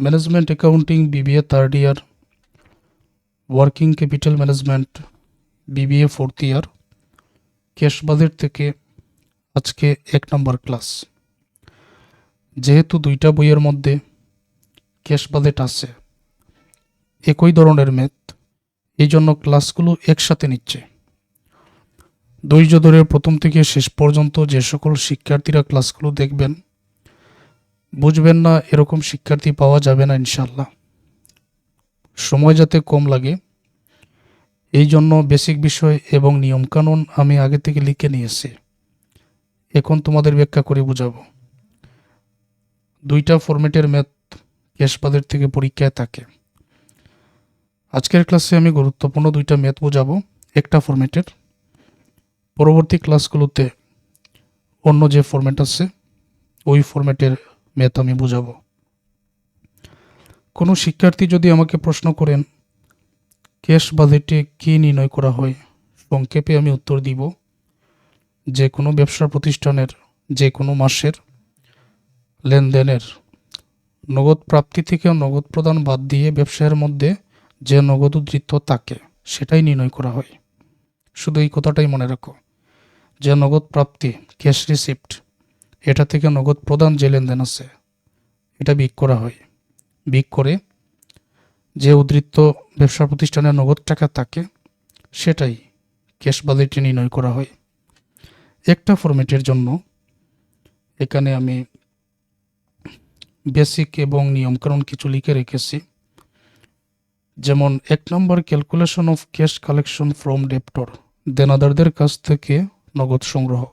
Management accounting BBA third year working capital management BBA fourth year cash budget থেকে আজকে এক নম্বর class যেহেতু দুইটা বইয়ের মধ্যে ক্যাশ বাজেট আছে, একই ধরনের ম্যাথ এই জন্য ক্লাসগুলো একসাথে নিচ্ছে। ধৈর্য ধরে প্রথম থেকে শেষ পর্যন্ত যে সকল শিক্ষার্থীরা ক্লাসগুলো দেখবেন বুঝবেন না, এরকম শিক্ষার্থী পাওয়া যাবে না ইনশাল্লাহ সময় যাতে কম লাগে, এই জন্য বেসিক বিষয় এবং নিয়মকানুন আমি আগে থেকে লিখে নিয়েছি। এখন তোমাদের ব্যাখ্যা করে বুঝাবো। দুইটা ফরম্যাটের ম্যাথ ক্যাশবাদের থেকে পরীক্ষায় থাকে। আজকের ক্লাসে আমি গুরুত্বপূর্ণ দুইটা ম্যাথ বোঝাবো, একটা ফরম্যাটের। পরবর্তী ক্লাসগুলোতে অন্য যে ফরম্যাট আছে, ওই ফরম্যাটের ম্যাথ আমি বোঝাবো। কোনো শিক্ষার্থী যদি আমাকে প্রশ্ন করেন ক্যাশ বাজেটে কী নির্ণয় করা হয়? সংক্ষেপে আমি উত্তর দিব, যে কোনো ব্যবসা প্রতিষ্ঠানের যে কোনো মাসের লেনদেনের নগদ প্রাপ্তি থেকে নগদ প্রদান বাদ দিয়ে ব্যবসায়ের মধ্যে যে নগদ উদ্ধৃত থাকে, সেটাই নির্ণয় করা হয়। শুধু এই কথাটাই মনে রাখো। যে নগদ প্রাপ্তি ক্যাশ রিসিপ্ট এটা থেকে নগদ প্রদান যে লেনদেন আছে, এটা বিক করা হয়। বিক করে যে উদ্ধৃত ব্যবসা প্রতিষ্ঠানের নগদ টাকা থাকে, সেটাই ক্যাশ বাজেটে নির্ণয় করা হয়। একটা ফরম্যাটের জন্য এখানে আমি বেসিক এবং নিয়মকানুন কিছু লিখে রেখেছি। যেমন, এক নম্বর calculation of cash collection from debtor দেনাদারদের কাছ থেকে নগদ সংগ্রহ।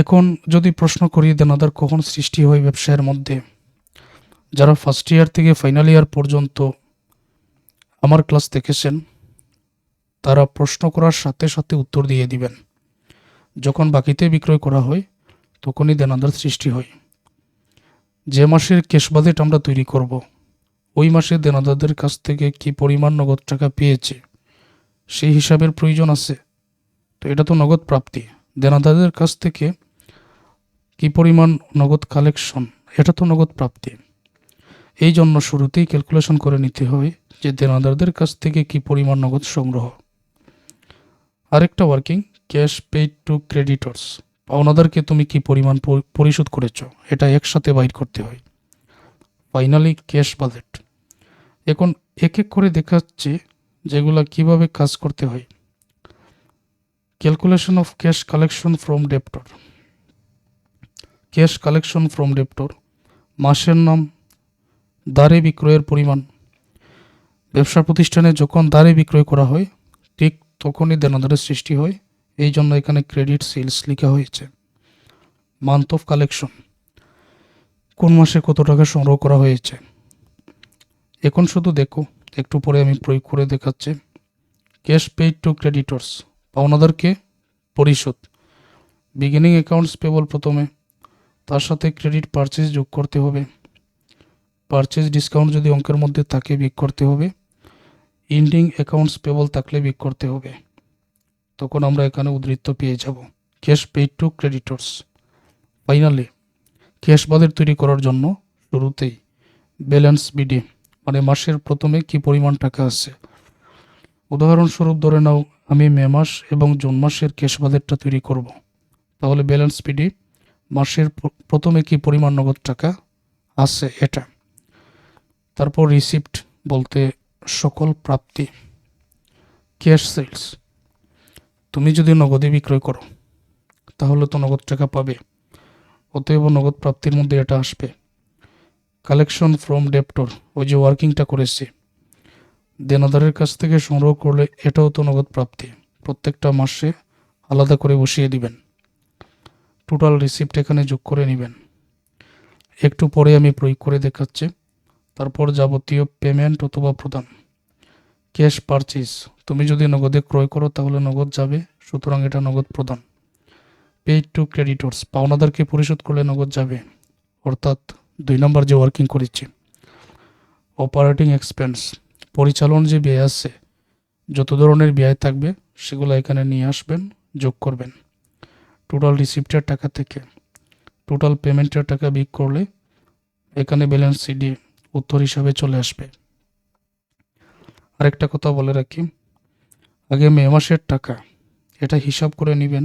এখন যদি প্রশ্ন করি দেনাদার কখন সৃষ্টি হয় ব্যবসায়ের মধ্যে? যারা ফার্স্ট ইয়ার থেকে ফাইনাল ইয়ার পর্যন্ত আমার ক্লাস দেখেছেন, তারা প্রশ্ন করার সাথে সাথে উত্তর দিয়ে দিবেন। যখন বাকিতে বিক্রয় করা হয়, তখনই দেনাদার সৃষ্টি হয়। যে মাসের ক্যাশ বাজেট আমরা তৈরি করব, ওই মাসে দেনাদারদের কাছ থেকে কি পরিমাণ নগদ টাকা পেয়েছে, সেই হিসাবের প্রয়োজন আছে। তো এটা তো নগদ প্রাপ্তি। দেনাদারদের কাছ থেকে কি পরিমাণ নগদ কালেকশন এটা তো নগদ প্রাপ্তি। এই জন্য শুরুতেই ক্যালকুলেশন করে নিতে হয় যে দেনাদারদের কাছ থেকে কি পরিমাণ নগদ সংগ্রহ। আরেকটা working cash paid to creditors পাওনাদারকে তুমি কি পরিমাণ পরিশোধ করেছ? এটা একসাথে বাইর করতে হয়। ফাইনালি ক্যাশ বাজেট এখন এক এক করে দেখাচ্ছে যেগুলা কীভাবে কাজ করতে হয়। Calculation of cash collection from debtor cash collection from debtor মাসের নাম দারে বিক্রয়ের পরিমাণ। ব্যবসা প্রতিষ্ঠানে যখন দারে বিক্রয় করা হয়, ঠিক তখনই দেনাদারের সৃষ্টি হয়। এই জন্য এখানে ক্রেডিট সেলস লেখা হয়েছে। Month of collection. কোন মাসে কত টাকা সংগ্রহ করা হয়েছে? এখন শুধু দেখো, একটু পরে আমি প্রয়োগ করে দেখাচ্ছি। ক্যাশ পেইড টু ক্রেডিটর্স, পাওনাদারকে পরিশোধ। বিগিনিং অ্যাকাউন্টস পেবল প্রথমে। তার সাথে ক্রেডিট পারচেজ যোগ করতে হবে। পারচেজ ডিসকাউন্ট যদি অঙ্কের মধ্যে থাকে, বিক করতে হবে। ইন্ডিং অ্যাকাউন্টস পেবল থাকলে বিক করতে হবে। তখন আমরা এখানে উদ্ধৃত্ত পেয়ে যাব। Cash paid to creditors finally cash budget তৈরি করার জন্য শুরুতেই ব্যালেন্স বিডি মানে মাসের প্রথমে কি পরিমাণ টাকা আছে? উদাহরণস্বরূপ ধরে নাও, আমি মে মাস এবং জুন মাসের ক্যাশ বাজেটটা তৈরি করব। তাহলে ব্যালেন্স বিডি মাসের প্রথমে কি পরিমাণ নগদ টাকা আছে এটা? তারপর রিসিপ্ট বলতে সকল প্রাপ্তি। Cash sales. তুমি যদি নগদে বিক্রয় করো, তাহলে তো নগদ টাকা পাবে। অতএব নগদ প্রাপ্তির মধ্যে এটা আসবে। কালেকশন ফ্রম ডেপ্টর, ওই যে ওয়ার্কিংটা করেছি। দেনাদারের কাছ থেকে সংগ্রহ করলে এটাও তো নগদ প্রাপ্তি। প্রত্যেকটা মাসে আলাদা করে বসিয়ে দিবেন। টোটাল রিসিপ্ট এখানে যোগ করে নেবেন। একটু পরে আমি প্রয়োগ করে দেখাচ্ছি। তারপর যাবতীয় পেমেন্ট অথবা প্রদান। ক্যাশ পারচেজ তুমি যদি নগদে ক্রয় করো তাহলে নগদ যাবে, সুতরাং এটা নগদ প্রদান। পেইড টু ক্রেডিটর্স পাওনাদারকে পরিশোধ করলে নগদ যাবে। অর্থাৎ দুই নম্বর যে ওয়ার্কিং করেছি। অপারেটিং এক্সপেন্স পরিচালন যে ব্যয় আছে, যত ধরনের ব্যয় থাকবে, সেগুলো এখানে নিয়ে আসবেন, যোগ করবেন। টোটাল রিসিপ্টের টাকা থেকে টোটাল পেমেন্টের টাকা বিক করলে এখানে ব্যালেন্স সিডি উত্তর হিসাবে চলে আসবে। আরেকটা কথা বলে রাখি, আগে মে মাসের টাকা, এটা হিসাব করে নেবেন,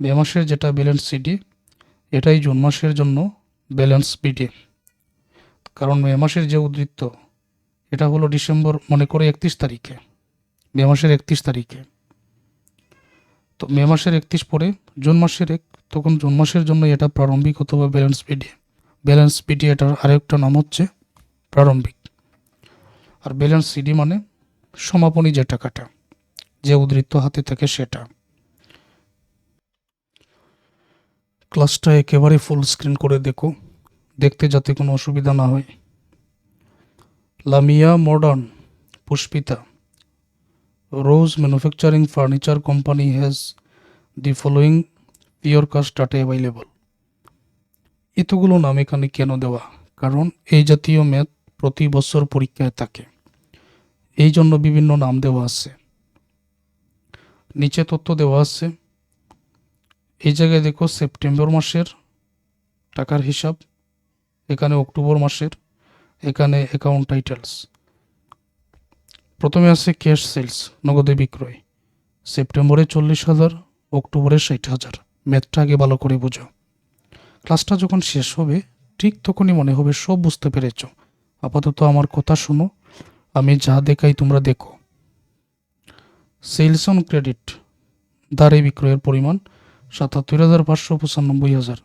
মে মাসের যেটা ব্যালেন্স সিডি এটাই জুন মাসের জন্য ব্যালেন্স বিডি কারণ মে মাসের যে উদ্ধৃত্ত এটা হলো ডিসেম্বর, মনে করে একত্রিশ তারিখে, মে মাসের একত্রিশ তারিখে। তো মে মাসের একত্রিশ পরে জুন মাসের এক, তখন জুন মাসের জন্য এটা প্রারম্ভিক অথবা ব্যালেন্স বিডি ব্যালেন্স বিডি এটার আরেকটা নাম হচ্ছে প্রারম্ভিক। আর ব্যালেন্স সিডি মানে সমাপনী যে টাকাটা, যে উদ্ধৃত্ত হাতে থাকে সেটা। ক্লাসটা একেবারে ফুল স্ক্রিন করে দেখো, দেখতে যাতে কোনো অসুবিধা না হয়। Lamia modern, Pushpita. Rose manufacturing furniture company has the following pure cost data available এতগুলো নাম এখানে কেন দেওয়া? কারণ এই জাতীয় ম্যাথ প্রতি বছর পরীক্ষায় থাকে। এই জন্য বিভিন্ন নাম দেওয়া আছে। নিচে তথ্য দেওয়া আছে। এই জায়গায় দেখো সেপ্টেম্বর মাসের টাকার হিসাব, এখানে অক্টোবর মাসের, এখানে অ্যাকাউন্ট টাইটেলস প্রথমে আছে ক্যাশ সেলস, নগদে বিক্রয়। সেপ্টেম্বরে চল্লিশ হাজার, অক্টোবরে ষাট হাজার। ম্যাথটা আগে ভালো করে বোঝো। ক্লাসটা যখন শেষ হবে, ঠিক তখনই মনে হবে সব বুঝতে পেরেছ। আপাতত আমার কথা শোনো, আমি যা দেখাই তোমরা দেখো। সেলস অন ক্রেডিট দারে বিক্রয়ের পরিমাণ সাতাত্তর হাজার পাঁচশো পঁচানব্বই হাজার।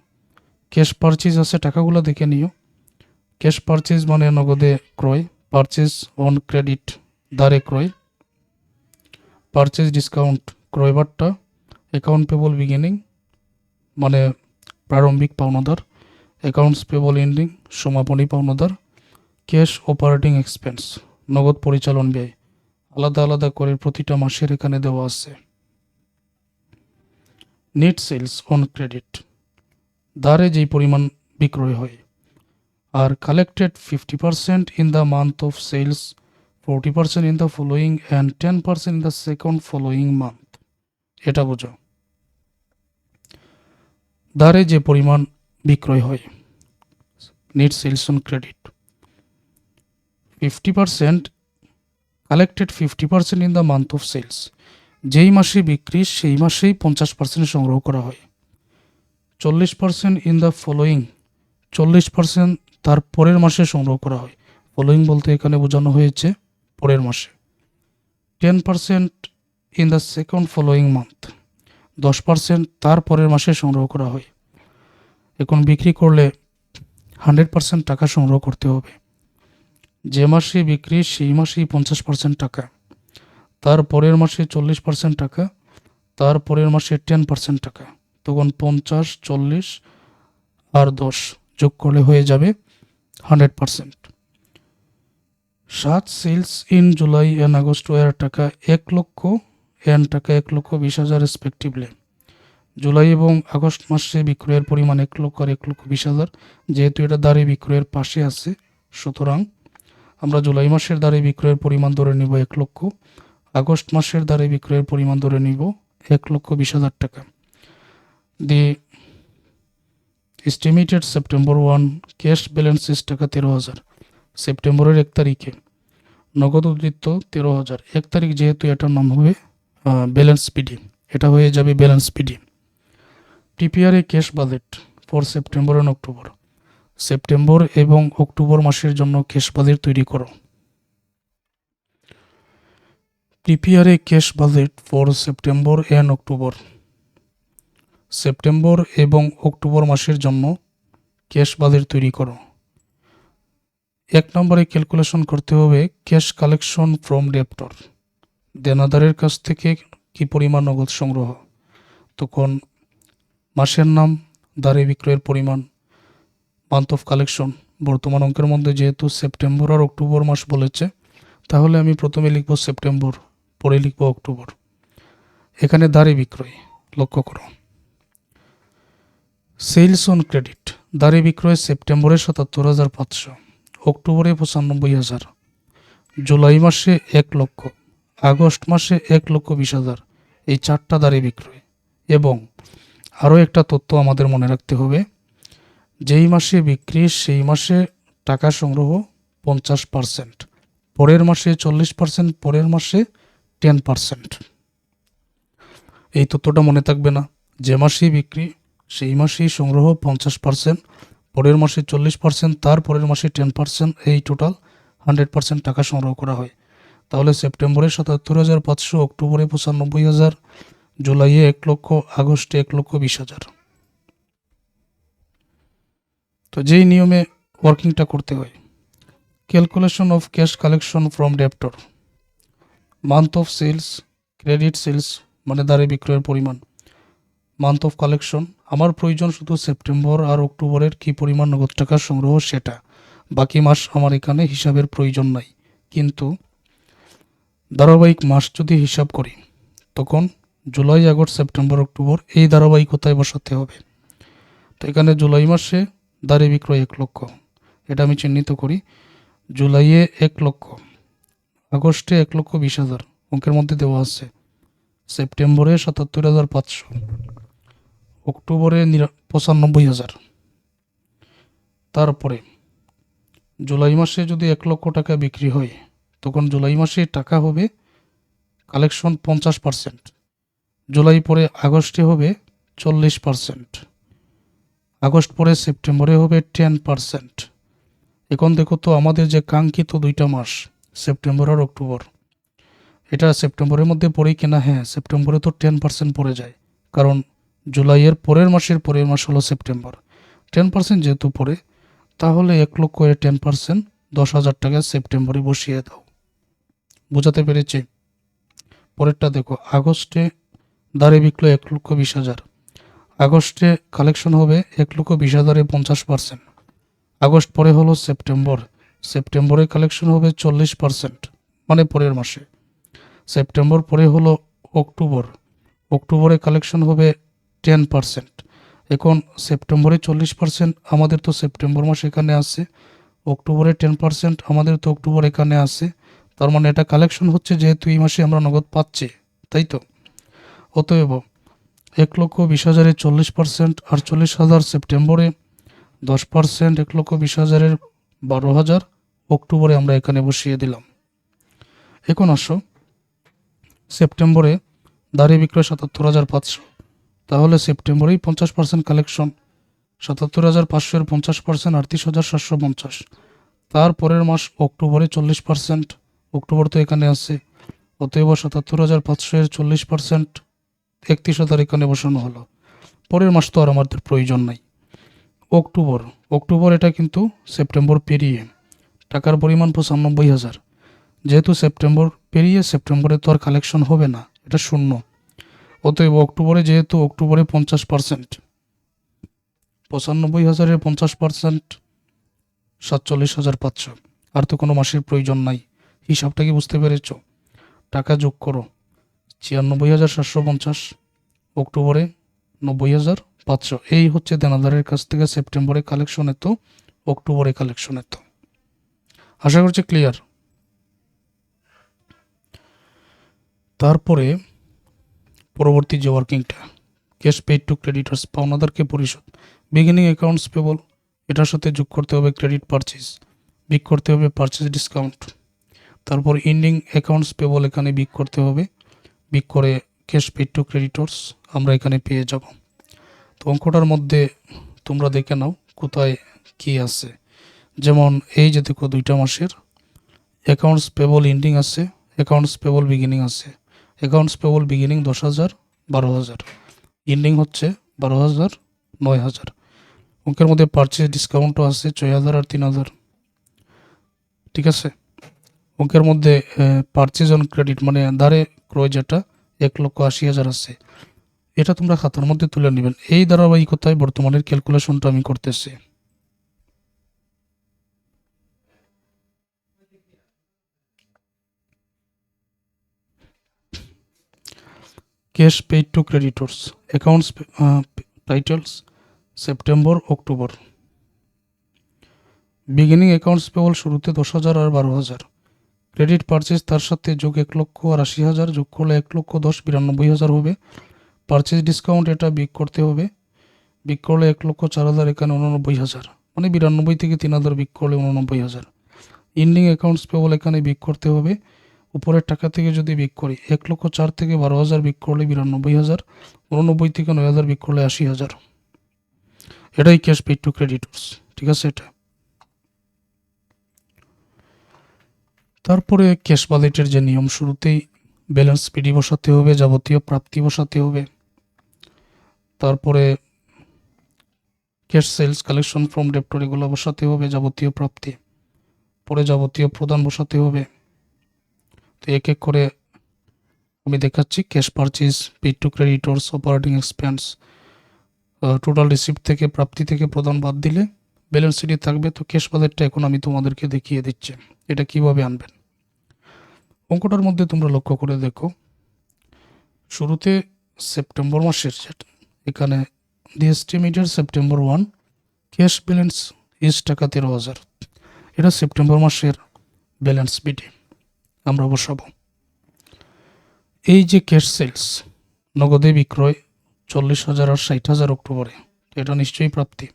ক্যাশ পারচেজ আছে, টাকাগুলো দেখে নিও। ক্যাশ পারচেজ মানে নগদে ক্রয়, পারচেজ অন ক্রেডিট। দারে ক্রয়। পারচেজ ডিসকাউন্ট ক্রয়বারটা অ্যাকাউন্ট পেবল বিগিনিং মানে প্রারম্ভিক পাওনাদার অ্যাকাউন্টস পেবল এন্ডিং সমাপনী পাওনাদার ক্যাশ অপারেটিং এক্সপেন্স নগদ পরিচালন ব্যয়, আলাদা আলাদা করে প্রতিটা মাসের এখানে দেওয়া আছে। নেট সেলস অন ক্রেডিট ধারে যেই পরিমাণ বিক্রয় হয়, আর collected fifty percent in the month of sales forty percent in the following and ten percent in the second following month এটা বোঝো। ধারে যে পরিমাণ বিক্রয় হয় net sales on credit fifty percent collected fifty percent in the month of sales যেই মাসে বিক্রি, সেই মাসেই পঞ্চাশ পার্সেন্ট সংগ্রহ করা হয়। চল্লিশ পার্সেন্ট ইন দ্য ফলোয়িং চল্লিশ পার্সেন্ট তার পরের মাসে সংগ্রহ করা হয়। ফলোয়িং বলতে এখানে বোঝানো হয়েছে পরের মাসে। Ten percent in the second following month দশ পার্সেন্ট তার পরের মাসে সংগ্রহ করা হয়। এখন বিক্রি করলে হান্ড্রেড পার্সেন্ট টাকা সংগ্রহ করতে হবে। যে মাসে বিক্রি, সেই মাসেই পঞ্চাশ পার্সেন্ট টাকা। তার পরের মাসে চল্লিশ পার্সেন্ট টাকা, তার পরের মাসে টেন পার্সেন্ট টাকা। তখন পঞ্চাশ, চল্লিশ আর দশ যোগ করলে হয়ে যাবে হান্ড্রেড পার্সেন্ট সাত sales in July and August এর টাকা এক লক্ষ এন টাকা এক লক্ষ বিশ হাজার রেসপেক্টিভলি জুলাই এবং আগস্ট মাসে বিক্রয়ের পরিমাণ এক লক্ষ আর এক লক্ষ বিশ হাজার। যেহেতু এটা দাঁড়ি বিক্রয়ের পাশে আছে, সুতরাং আমরা জুলাই মাসের দ্বারে বিক্রয়ের পরিমাণ ধরে নিব এক লক্ষ, আগস্ট মাসের দ্বারে বিক্রয়ের পরিমাণ ধরে নিব এক লক্ষ বিশ হাজার টাকা। The estimated September one cash balance টাকা তেরো হাজার। সেপ্টেম্বরের এক তারিখে। নগদ উদ্ধৃত্ত তেরো হাজার। এক তারিখ যেহেতু এটার নাম হবে ব্যালেন্স পিডি এটা হয়ে যাবে balance PD prepare a cash budget for September and October September এবং অক্টোবর মাসের জন্য ক্যাশ বাজেট তৈরি করো। Prepare a cash budget for September and October September এবং অক্টোবর মাসের জন্য ক্যাশ বাজেট তৈরি করো। এক নম্বরে ক্যালকুলেশন করতে হবে ক্যাশ কালেকশন ফ্রম ডেপ্টর দেনাদারের কাছ থেকে কি পরিমাণ নগদ সংগ্রহ? তখন মাসের নাম দারে বিক্রয়ের পরিমাণ মান্থ অফ কালেকশন বর্তমান অঙ্কের মধ্যে যেহেতু সেপ্টেম্বর আর অক্টোবর মাস বলেছে, তাহলে আমি প্রথমে লিখব সেপ্টেম্বর, পরে লিখব অক্টোবর। এখানে দারে বিক্রয়, লক্ষ্য করো। সেলস অন ক্রেডিট দারে বিক্রয় সেপ্টেম্বরে সাতাত্তর হাজার পাঁচশো। অক্টোবরে পঁচানব্বই হাজার, জুলাই মাসে এক লক্ষ, আগস্ট মাসে এক লক্ষ বিশ হাজার, এই চারটা দারে বিক্রয়। এবং আরও একটা তথ্য আমাদের মনে রাখতে হবে, যেই মাসে বিক্রি সেই মাসে টাকা সংগ্রহ পঞ্চাশ পার্সেন্ট, পরের মাসে চল্লিশ পার্সেন্ট, পরের মাসে টেন পার্সেন্ট। এই তথ্যটা মনে থাকবে না, যে মাসেই বিক্রি, সেই মাসেই সংগ্রহ পঞ্চাশ পার্সেন্ট পরের মাসে চল্লিশ পার্সেন্ট তার পরের মাসে টেন পার্সেন্ট এই টোটাল হান্ড্রেড পার্সেন্ট টাকা সংগ্রহ করা হয়। তাহলে সেপ্টেম্বরে সাতাত্তর হাজার পাঁচশো, অক্টোবরে পঁচানব্বই হাজার, জুলাইয়ে এক লক্ষ, আগস্টে এক লক্ষ বিশ হাজার। তো যেই নিয়মে ওয়ার্কিংটা করতে হয় calculation of cash collection from debtor month of sales credit sales মানে দাঁড়ে বিক্রয়ের পরিমাণ। মান্থ অফ কালেকশন আমার প্রয়োজন শুধু সেপ্টেম্বর আর অক্টোবরের কি পরিমাণ নগদ টাকা সংগ্রহ সেটা। বাকি মাস আমার এখানে হিসাবের প্রয়োজন নাই। কিন্তু ধারাবাহিক মাস যদি হিসাব করি, তখন জুলাই, আগস্ট সেপ্টেম্বর অক্টোবর এই ধারাবাহিকতায় বসাতে হবে। তো এখানে জুলাই মাসে দাঁড়ে বিক্রয় এক লক্ষ। এটা আমি চিহ্নিত করি, জুলাইয়ে এক লক্ষ, আগস্টে এক লক্ষ বিশ হাজার। অঙ্কের মধ্যে দেওয়া আছে সেপ্টেম্বরে সাতাত্তর হাজার পাঁচশো। অক্টোবরে পঁচানব্বই হাজার। তারপরে, জুলাই মাসে যদি এক লক্ষ টাকা বিক্রি হয়, তখন জুলাই মাসে টাকা হবে কালেকশন পঞ্চাশ পার্সেন্ট। জুলাই পরে আগস্টে হবে চল্লিশ পার্সেন্ট। আগস্ট পরে সেপ্টেম্বরে হবে টেন পার্সেন্ট। এখন দেখো তো আমাদের যে কাঙ্ক্ষিত দুইটা মাস, সেপ্টেম্বর আর অক্টোবর। এটা সেপ্টেম্বরের মধ্যে পড়ে কিনা? হ্যাঁ সেপ্টেম্বরে তো টেন পার্সেন্ট পড়ে যায়। কারণ জুলাইয়ের পরের মাসের পরের মাস হলো সেপ্টেম্বর। টেন পার্সেন্ট যেহেতু পড়ে, তাহলে এক লক্ষ এর টেন পার্সেন্ট দশ হাজার টাকা সেপ্টেম্বরে বসিয়ে দাও। বোঝাতে পেরেছি? পরেরটা দেখো, আগস্টে দাঁড়ে বিক্রয় এক লক্ষ বিশ হাজার। আগস্টে কালেকশন হবে এক লক্ষ বিশ হাজারে পঞ্চাশ পার্সেন্ট। আগস্ট পরে হলো সেপ্টেম্বর। সেপ্টেম্বরে কালেকশন হবে চল্লিশ পার্সেন্ট মানে পরের মাসে। সেপ্টেম্বর পরে হলো অক্টোবর। অক্টোবরে কালেকশন হবে টেন পার্সেন্ট এখন সেপ্টেম্বরে চল্লিশ পার্সেন্ট আমাদের তো সেপ্টেম্বর মাস এখানে আছে। অক্টোবরে টেন পার্সেন্ট আমাদের তো অক্টোবর এখানে আছে। তার মানে এটা কালেকশন হচ্ছে যেহেতু এই মাসে আমরা নগদ পাচ্ছি, তাই তো? অতএব এক লক্ষ বিশ হাজারে চল্লিশ পার্সেন্ট আর চল্লিশ হাজার সেপ্টেম্বরে দশ পার্সেন্ট এক লক্ষ বিশ হাজারের বারো হাজার অক্টোবরে আমরা এখানে বসিয়ে দিলাম। এখন আসো, সেপ্টেম্বরে দাঁড়িয়ে বিক্রয় সাতাত্তর হাজার পাঁচশো। তাহলে সেপ্টেম্বরেই পঞ্চাশ পার্সেন্ট কালেকশন সাতাত্তর হাজার পাঁচশোর পঞ্চাশ পার্সেন্ট আটত্রিশ হাজার সাতশো পঞ্চাশ। তারপরের মাস অক্টোবরে চল্লিশ পার্সেন্ট অক্টোবর তো এখানে আছে। অতএব সাতাত্তর হাজার পাঁচশো এর চল্লিশ পার্সেন্ট একত্রিশ হাজার এখানে বসানো হলো। পরের মাস তো আর আমাদের প্রয়োজন নাই। অক্টোবর অক্টোবর এটা কিন্তু সেপ্টেম্বর পেরিয়ে, টাকার পরিমাণ পঁচানব্বই হাজার। যেহেতু সেপ্টেম্বর পেরিয়ে, সেপ্টেম্বরে তো আর কালেকশন হবে না, এটা শূন্য। অতএব অক্টোবরে যেহেতু অক্টোবরে পঞ্চাশ পার্সেন্ট পঁচানব্বই হাজারের পঞ্চাশ পার্সেন্ট সাতচল্লিশ হাজার পাঁচশো। আর তো কোনো মাসের প্রয়োজন নাই। হিসাবটা কি বুঝতে পেরেছ? টাকা যোগ করো। ছিয়ানব্বই হাজার সাতশো পঞ্চাশ, অক্টোবরে নব্বই হাজার পাঁচশো। এই হচ্ছে দেনাদারের কাছ থেকে সেপ্টেম্বরে কালেকশন এত, অক্টোবরে কালেকশন এত। আশা করছি ক্লিয়ার তারপরে পরবর্তী যে ওয়ার্কিংটা ক্যাশ পেড টু ক্রেডিটার্স পাওনাদারকে পরিশোধ। বিগিনিং অ্যাকাউন্টস পেবল এটার সাথে যোগ করতে হবে ক্রেডিট পারচেজ বিক করতে হবে পারচেজ ডিসকাউন্ট তারপর ইন্ডিং অ্যাকাউন্টস পেবল এখানে বিক করতে হবে, বিক করে ক্যাশ পেইড টু ক্রেডিটর্স আমরা এখানে পেয়ে যাব। তো অঙ্কটার মধ্যে তোমরা দেখে নাও কোথায় কি আছে। যেমন এই যে দেখো দুইটা মাসের অ্যাকাউন্টস পেবল ইন্ডিং আছে অ্যাকাউন্টস পেবল বিগিনিং আছে। অ্যাকাউন্টস পেবল বিগিনিং দশ হাজার, বারো হাজার। ইন্ডিং হচ্ছে বারো হাজার, নয় হাজার। অঙ্কের মধ্যে পারচেজ ডিসকাউন্টও আছে ছয় হাজার আর তিন হাজার। ঠিক আছে? অঙ্কের মধ্যে পারচেজ অন ক্রেডিট মানে ধারে ক্রয় যেটা এক লক্ষ আশি হাজার আছে। এটা তোমরা খাতার মধ্যে তুলে নেবেন। এই ধারাবাহিকতায় বর্তমানের ক্যালকুলেশনটা আমি করতেছি। Cash paid to creditors accounts titles September October beginning accounts payable শুরুতে দশ হাজার আর বারো হাজার। ক্রেডিট পারচেজ তার সাথে যোগ এক লক্ষ আর আশি হাজার, যোগ করলে এক লক্ষ দশ, বিরানব্বই হাজার হবে। পারচেজ ডিসকাউন্ট এটা বিগ করতে হবে। বিক করলে এক লক্ষ চার হাজার এখানে উননব্বই হাজার। মানে বিরানব্বই থেকে তিন হাজার বিক করলে উননব্বই হাজার। ইন্ডিং অ্যাকাউন্টস পেবল এখানে বিক করতে হবে। উপরের টাকা থেকে যদি বিক করি, এক লক্ষ চার থেকে বারো হাজার বিক করলে বিরানব্বই হাজার, উননব্বই থেকে নয় হাজার বিক করলে আশি হাজার। এটাই ক্যাশ পেড টু ক্রেডিটর্স ঠিক আছে এটা? তারপরে ক্যাশ বাজেটের যে নিয়ম, শুরুতেই ব্যালেন্স পিডি বসাতে হবে, যাবতীয় প্রাপ্তি বসাতে হবে। তারপরে cash sales collection from debtor এগুলো বসাতে হবে, যাবতীয় প্রাপ্তি। পরে যাবতীয় প্রদান বসাতে হবে। এক এক করে আমি দেখাচ্ছি। Cash purchase paid to creditors operating expense total receipt থেকে, প্রাপ্তি থেকে প্রদান বাদ দিলে ব্যালেন্স শিটে থাকবে। তো ক্যাশ বাজেটটা এখন আমি তোমাদেরকে দেখিয়ে দিচ্ছি। এটা কীভাবে আনবেন? অঙ্কটার মধ্যে তোমরা লক্ষ্য করে দেখো। শুরুতে সেপ্টেম্বর মাসের এখানে the estimated September one cash balance is টাকা তেরো হাজার। এটা সেপ্টেম্বর মাসের ব্যালেন্স বিডি আমরা বসাবো এই যে ক্যাশ সেলস নগদে বিক্রয় চল্লিশ হাজার আর ষাট হাজার অক্টোবরে, এটা নিশ্চয়ই প্রাপ্তি।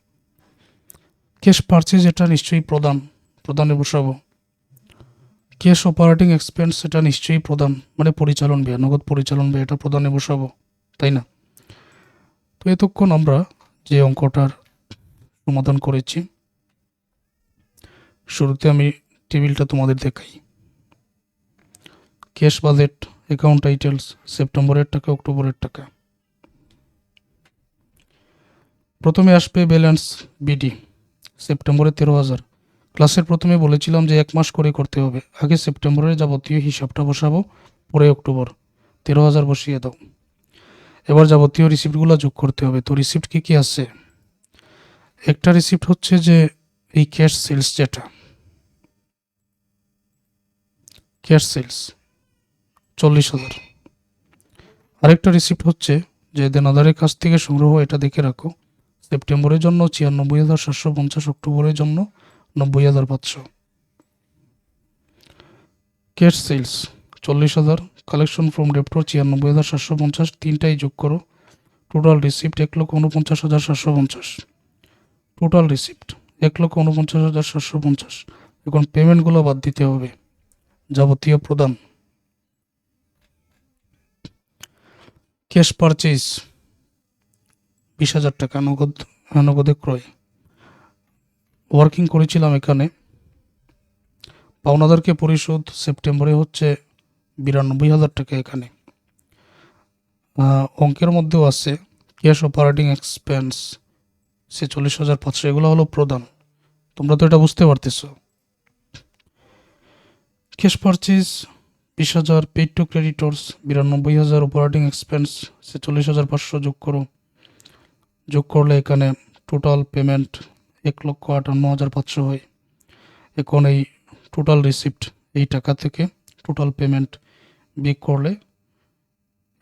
ক্যাশ পারচেজ এটা নিশ্চয়ই প্রদান, প্রদানে বসাবো ক্যাশ অপারেটিং এক্সপেন্স এটা নিশ্চয়ই প্রদান মানে পরিচালন ব্যয়, নগদ পরিচালন ব্যয়, এটা প্রদানে বসাবো তাই না? তো এতক্ষণ আমরা যে অঙ্কটার সমাধান করেছি, শুরুতে আমি টেবিলটা তোমাদের দেখাই। ক্যাশ বাজেট অ্যাকাউন্ট টাইটেলস সেপ্টেম্বরের টাকা অক্টোবরের টাকা প্রথমে আসবে ব্যালেন্স বিডি সেপ্টেম্বরে তেরো হাজার। ক্লাসের প্রথমে বলেছিলাম যে এক মাস করে করতে হবে। আগে সেপ্টেম্বরের যাবতীয় হিসাবটা বসাবো, পরে অক্টোবর তেরো হাজার বসিয়ে দাও। এবার যাবতীয় রিসিপ্টগুলো যোগ করতে হবে। তো রিসিপ্ট কী কী আছে? একটা রিসিপ্ট হচ্ছে যে এই ক্যাশ সেলস যেটা। ক্যাশ সেলস চল্লিশ হাজার। আরেকটা রিসিপ্ট হচ্ছে যে দেনাদারের কাছ থেকে সংগ্রহ, এটা দেখে রাখো। সেপ্টেম্বরের জন্য ছিয়ানব্বই হাজার সাতশো পঞ্চাশ, অক্টোবরের জন্য নব্বই হাজার পাঁচশো। ক্যাশ সেলস চল্লিশ হাজার। কালেকশন ফ্রম ডেপ্টর ছিয়ানব্বই হাজার সাতশো পঞ্চাশ। তিনটাই যোগ করো। টোটাল রিসিপ্ট এক লক্ষ উনপঞ্চাশ হাজার সাতশো পঞ্চাশ। টোটাল রিসিপ্ট এক লক্ষ উনপঞ্চাশ হাজার সাতশো পঞ্চাশ। এখন পেমেন্টগুলো বাদ দিতে হবে। যাবতীয় প্রদান। ক্যাশ পারচেজ বিশ হাজার টাকা নগদ, নগদে ক্রয়। ওয়ার্কিং করেছিলাম এখানে। পাওনাদারকে পরিশোধ সেপ্টেম্বরে হচ্ছে বিরানব্বই হাজার টাকা এখানে। অঙ্কের মধ্যেও আছে, ক্যাশ অপারেটিং এক্সপেন্স সে চল্লিশ হাজার পাঁচশো, এগুলো হলো প্রদান তোমরা তো এটা বুঝতে পারতেছ। ক্যাশ পারচেজ বিশ হাজার পেড টু ক্রেডিটর্স বিরানব্বই হাজার অপারেটিং এক্সপেন্স সে চল্লিশ হাজার পাঁচশো যোগ করো। যোগ করলে এখানে টোটাল পেমেন্ট এক লক্ষ আটান্ন হাজার পাঁচশো হয়। এখন এই টোটাল রিসিপ্ট এই টাকা থেকে টোটাল পেমেন্ট বিক করলে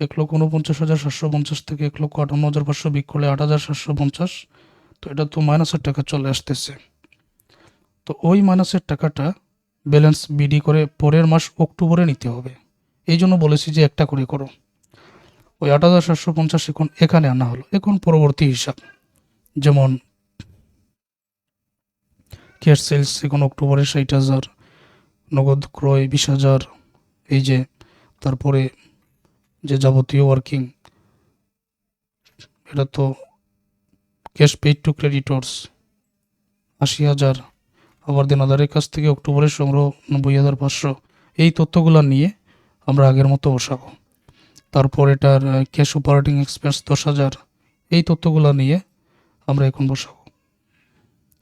এক লক্ষ উনপঞ্চাশ হাজার সাতশো পঞ্চাশ থেকে এক লক্ষ আটান্ন হাজার পাঁচশো বিক করলে আট হাজার সাতশো পঞ্চাশ। তো এটা তো মাইনাসের টাকা চলে আসতেছে। তো ওই মাইনাসের টাকাটা ব্যালেন্স বিডি করে পরের মাস অক্টোবরে নিতে হবে। এই জন্য বলেছি যে একটা করে করো। ওই আট হাজার সাতশো পঞ্চাশ এখন এখানে আনা হলো। এখন পরবর্তী হিসাব। যেমন ক্যাশ সেলস এখন অক্টোবরে ষাট হাজার, নগদ ক্রয় বিশ হাজার, এই যে তারপরে যে যাবতীয় ওয়ার্কিং এটা তো ক্যাশ পেড টু ক্রেডিটর্স আশি হাজার আবার দেনাদারের কাছ থেকে অক্টোবরের সংগ্রহ নব্বই হাজার পাঁচশো। এই তথ্যগুলো নিয়ে আমরা আগের মতো বসাবো। তারপর এটার ক্যাশ অপারেটিং এক্সপেন্স দশ হাজার। এই তথ্যগুলো নিয়ে আমরা এখন বসাবো।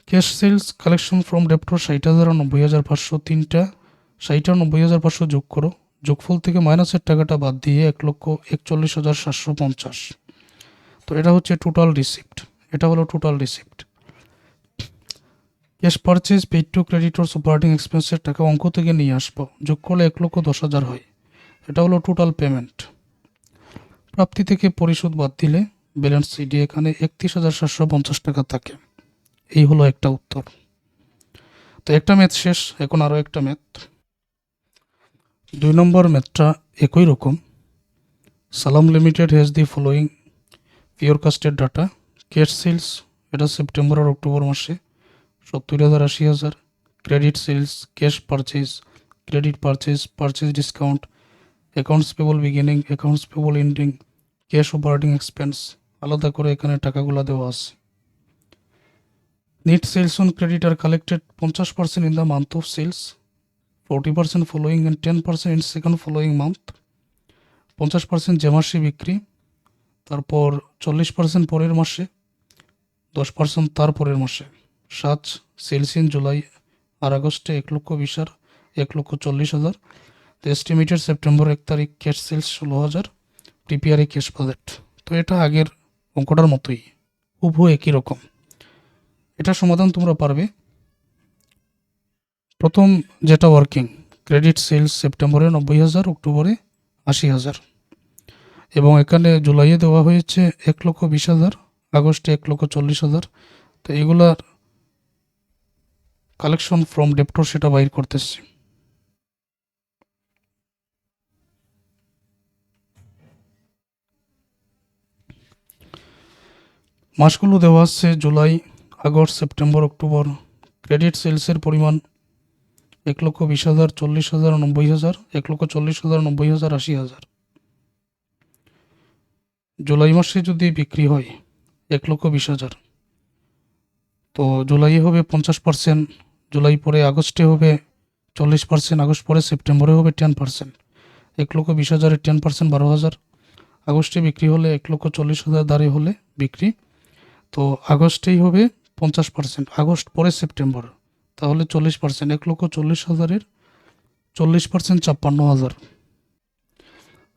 Cash sales collection from debtor ষাট হাজার নব্বই হাজার পাঁচশো তিনটা। ষাট আর নব্বই হাজার পাঁচশো যোগ করো। যোগফল থেকে মাইনাসের টাকাটা বাদ দিয়ে এক লক্ষ একচল্লিশ হাজার সাতশো পঞ্চাশ। তো এটা হচ্ছে টোটাল রিসিপ্ট এটা হলো total receipt cash purchase paid to creditors operating এক্সপেন্সের টাকা অঙ্ক থেকে নিয়ে আসব। যোগ করলে এক লক্ষ দশ হাজার হয়। এটা হলো টোটাল পেমেন্ট প্রাপ্তি থেকে পরিশোধ বাদ দিলে ব্যালেন্স সিডি এখানে একত্রিশ হাজার সাতশো পঞ্চাশ টাকা থাকে। এই হলো একটা উত্তর। তো একটা ম্যাথ শেষ, এখন আরও একটা ম্যাথ দুই নম্বর ম্যাথটা একই রকম। Salam limited has the following forecasted data cash sales এটা সেপ্টেম্বর আর অক্টোবর মাসে। সত্তর হাজার, আশি হাজার credit sales cash purchase credit purchase purchase discount accounts payable beginning accounts payable ending cash operating expense আলাদা করে এখানে টাকাগুলো দেওয়া আছে। নেট সেলস অন ক্রেডিট আর কালেক্টেড পঞ্চাশ percent in the month of sales forty percent following and ten percent in second following month পঞ্চাশ percent যে মাসে বিক্রি, তারপর চল্লিশ পার্সেন্ট পরের মাসে, দশ পার্সেন্ট তার পরের মাসে। সাত সেলস ইন জুলাই আর আগস্টে এক লক্ষ বিশ হাজার, এক লক্ষ চল্লিশ হাজার। তো এস্টিমেটেড সেপ্টেম্বর এক তারিখ ক্যাশ সেলস ষোলো হাজার প্রিপিয়ারে ক্যাশ বাজেট তো এটা আগের অঙ্কটার মতোই হুবহু একই রকম। এটা সমাধান তোমরা পারবে। প্রথম যেটা ওয়ার্কিং ক্রেডিট সেলস সেপ্টেম্বরে নব্বই হাজার অক্টোবরে আশি হাজার। এবং এখানে জুলাইয়ে দেওয়া হয়েছে এক লক্ষ বিশ হাজার, আগস্টে এক লক্ষ চল্লিশ হাজার। তো এগুলার কালেকশন ফ্রম ডেপ্টর সেটা বাইর করতেছি। মাসগুলো দেওয়া আছে July, August, September, October. Credit সেলসের পরিমাণ এক লক্ষ বিশ হাজার, চল্লিশ হাজার, নব্বই হাজার, এক লক্ষ চল্লিশ হাজার, নব্বই হাজার, আশি হাজার। জুলাই মাসে যদি বিক্রি হয়, এক লক্ষ বিশ হাজার। তো জুলাই হবে পঞ্চাশ পার্সেন্ট। জুলাই পরে আগস্টে হবে, চল্লিশ পার্সেন্ট আগস্ট পরে সেপ্টেম্বরে হবে টেন পার্সেন্ট এক লক্ষ বিশ হাজারের টেন পার্সেন্ট বারো হাজার। আগস্টে বিক্রি হলে এক লক্ষ চল্লিশ হাজার দাঁড়ে হলে বিক্রি। তো আগস্টেই হবে পঞ্চাশ পার্সেন্ট আগস্ট পরে সেপ্টেম্বর। তাহলে চল্লিশ পার্সেন্ট এক লক্ষ চল্লিশ হাজারের চল্লিশ পার্সেন্ট ছাপ্পান্ন হাজার।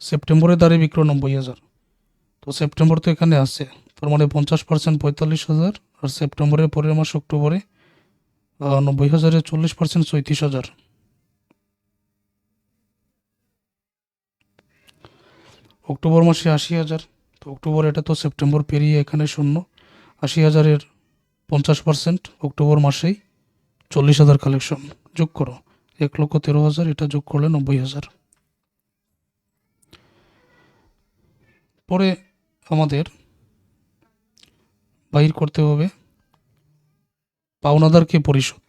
সেপ্টেম্বরে দাঁড়িয়ে বিক্রয় নব্বই হাজার। তো সেপ্টেম্বর তো এখানে আছে, তার মানে পঞ্চাশ পার্সেন্ট পঁয়তাল্লিশ হাজার আর সেপ্টেম্বরের পরের মাস অক্টোবরে নব্বই হাজারের চল্লিশ পার্সেন্ট চৌত্রিশ হাজার। অক্টোবর মাসে আশি হাজার। তো অক্টোবর এটা তো সেপ্টেম্বর পেরিয়ে এখানে শূন্য। আশি হাজারের পঞ্চাশ পার্সেন্ট অক্টোবর মাসেই চল্লিশ হাজার কালেকশন যোগ করো, এক লক্ষ তেরো হাজার, এটা যোগ করলে নব্বই হাজার। পরে আমাদের বাইর করতে হবে পাওনাদারকে পরিশোধ।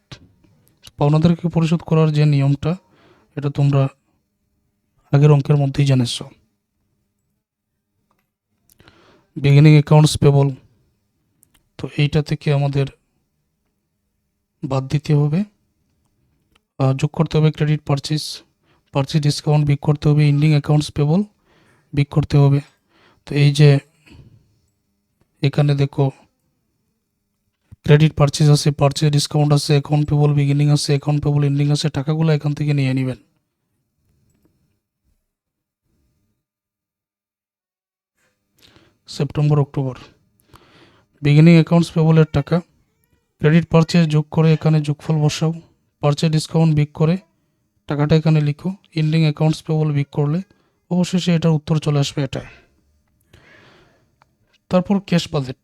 পাওনাদারকে পরিশোধ করার যে নিয়মটা, এটা তোমরা আগের অঙ্কের মধ্যেই জেনেছ। বিগিনিং অ্যাকাউন্টস পেবল তো এইটা থেকে আমাদের বাদ দিতে হবে। যোগ করতে হবে ক্রেডিট পারচেস পারচেস ডিসকাউন্ট বিক করতে হবে ইন্ডিং অ্যাকাউন্টস পেবল বিক করতে হবে। তো এই যে এখানে দেখো ক্রেডিট পারচেস আছে পারচেস ডিসকাউন্ট আছে অ্যাকাউন্ট পেবল বিগিনিং আছে অ্যাকাউন্ট পেবল এন্ডিং আছে, টাকাগুলো এখান থেকে নিয়ে নেবেন। সেপ্টেম্বর অক্টোবর বিগিনিং অ্যাকাউন্টস পেবলের টাকা ক্রেডিট পারচেস যোগ করে এখানে যোগফল বসাও পারচেস ডিসকাউন্ট বিক করে, টাকাটা এখানে লিখো এন্ডিং অ্যাকাউন্টস পেবল বিক করলে, অবশেষে এটার উত্তর চলে আসবে এটা তারপর ক্যাশ বাজেট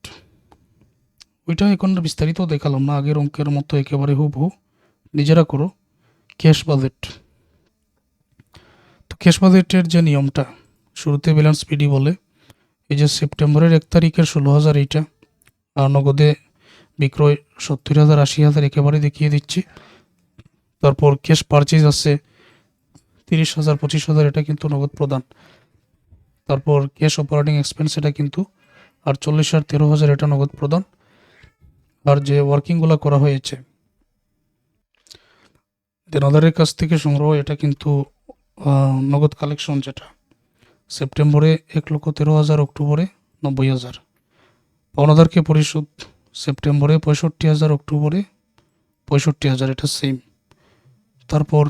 ওইটা এখন বিস্তারিত দেখালাম না, আগের অঙ্কের মতো একেবারে হুবহু। নিজেরা করো। Cash budget. তো ক্যাশ বাজেটের যে নিয়মটা, শুরুতে ব্যালেন্স পিডি বলে, এই যে সেপ্টেম্বরের এক তারিখের ষোলো হাজার এইটা, আর নগদে বিক্রয় সত্তর হাজার, আশি হাজার একেবারে দেখিয়ে দিচ্ছি। তারপর ক্যাশ পারচেজ আছে তিরিশ হাজার, পঁচিশ হাজার, এটা কিন্তু নগদ প্রদান। তারপর ক্যাশ অপারেটিং এক্সপেন্স এটা কিন্তু আর চল্লিশ হাজার তেরো হাজার, এটা নগদ প্রদান। আর যে ওয়ার্কিংগুলো করা হয়েছে। দেনাদারের কাছ থেকে সংগ্রহ এটা কিন্তু নগদ কালেকশন যেটা। সেপ্টেম্বরে এক লক্ষ তেরো হাজার অক্টোবরে নব্বই হাজার। পাওনাদারকে পরিশোধ সেপ্টেম্বরে পঁয়ষট্টি হাজার অক্টোবরে পঁয়ষট্টি হাজার, এটা সেম তারপর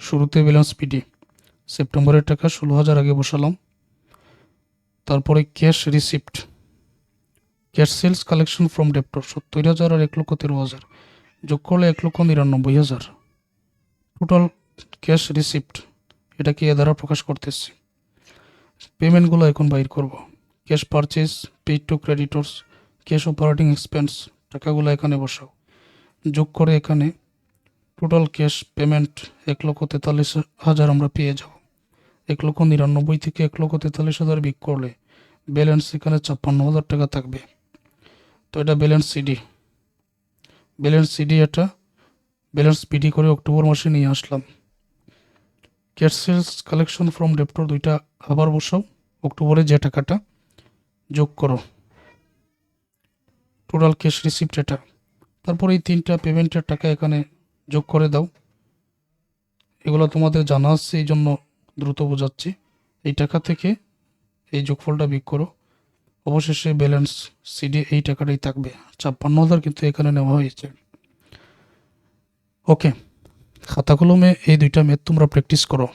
শুরুতে ব্যালেন্স পিডি সেপ্টেম্বরের টাকা ষোলো হাজার আগে বসালাম। তারপরে cash receipt cash sales collection from debtor সত্তর হাজার আর এক লক্ষ তেরো হাজার। যোগ করলে এক লক্ষ নিরানব্বই হাজার। টোটাল ক্যাশ রিসিপ্ট এটাকে এ দ্বারা প্রকাশ করতেছি পেমেন্টগুলো এখন বাইর করব। Cash purchase paid to creditors cash operating expense টাকাগুলো এখানে বসাও। যোগ করে এখানে টোটাল ক্যাশ পেমেন্ট এক লক্ষ তেতাল্লিশ হাজার আমরা পেয়ে যাব। এক লক্ষ নিরানব্বই থেকে এক লক্ষ তেতাল্লিশ হাজার বিক করলে ব্যালেন্স এখানে ছাপ্পান্ন হাজার টাকা থাকবে। তো এটা ব্যালেন্স সিডি ব্যালেন্স সিডি এটা ব্যালেন্স পিডি করে অক্টোবর মাসে নিয়ে আসলাম। Cash sales collection from debtor দুইটা আবার বসাও। অক্টোবরে যে টাকাটা যোগ করো। টোটাল ক্যাশ রিসিপ্ট এটা। তারপর এই তিনটা পেমেন্টের টাকা এখানে যোগ করে দাও। এগুলো তোমাদের জানা আছে এই জন্য দ্রুত বোঝাচ্ছি। এই টাকা থেকে এই যোগফলটা বিক করো। অবশেষে ব্যালেন্স সিডি এই টাকাটাই থাকবে। ছাপ্পান্ন হাজার কিন্তু এখানে নেওয়া হয়েছে। ওকে খাতা কলমে এই দুইটা ম্যাথ তোমরা প্র্যাকটিস করো।